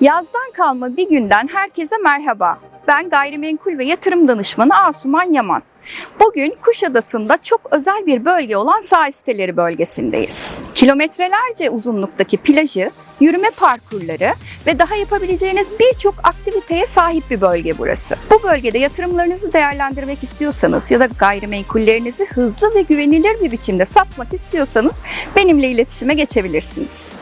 Yazdan kalma bir günden herkese merhaba. Ben gayrimenkul ve yatırım danışmanı Asuman Yaman. Bugün Kuşadası'nda çok özel bir bölge olan sahil siteleri bölgesindeyiz. Kilometrelerce uzunluktaki plajı, yürüme parkurları ve daha yapabileceğiniz birçok aktiviteye sahip bir bölge burası. Bu bölgede yatırımlarınızı değerlendirmek istiyorsanız ya da gayrimenkullerinizi hızlı ve güvenilir bir biçimde satmak istiyorsanız benimle iletişime geçebilirsiniz.